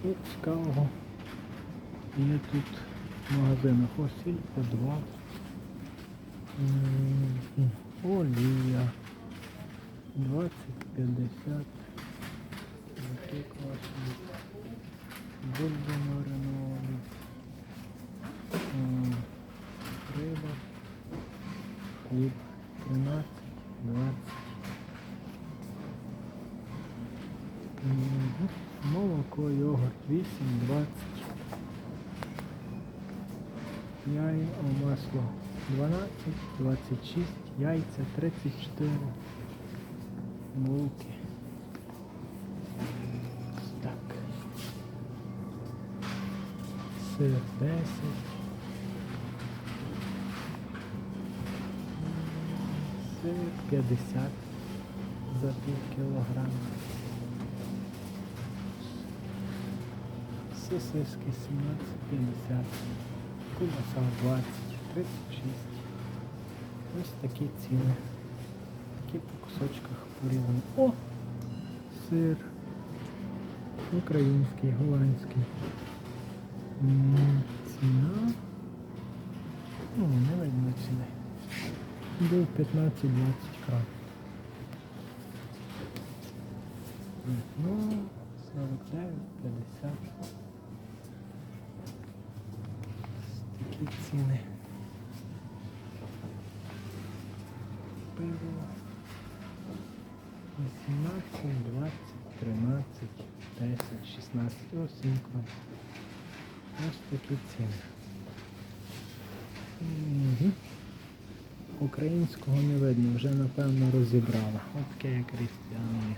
Що цікавого є тут в магазинах осіль по 2. М, Олія 20-50. Такі класні. Бульба маринована. Риба. Хліб 13, 20. Молоко, йогурт 8, 20. Яйця, масло 12, 26, яйця 34. Булки. Так. Сир 10. Сир 50 за пів кілограма. Сосиски 17,50. Кубаса 20, 36. Ось такі ціни. Такі по кусочках порізані. О! Сир. Український, голландський. Ціна. Ну, не видно ціни. Був 15-20 крат. Ну, 49, 50. Такі ціни. Пиво. 18, 20, 13, 10, 16. Ось інколи. Ось такі ціни. Мгм. Українського не видно, вже напевно розібрала. Як різдвяне.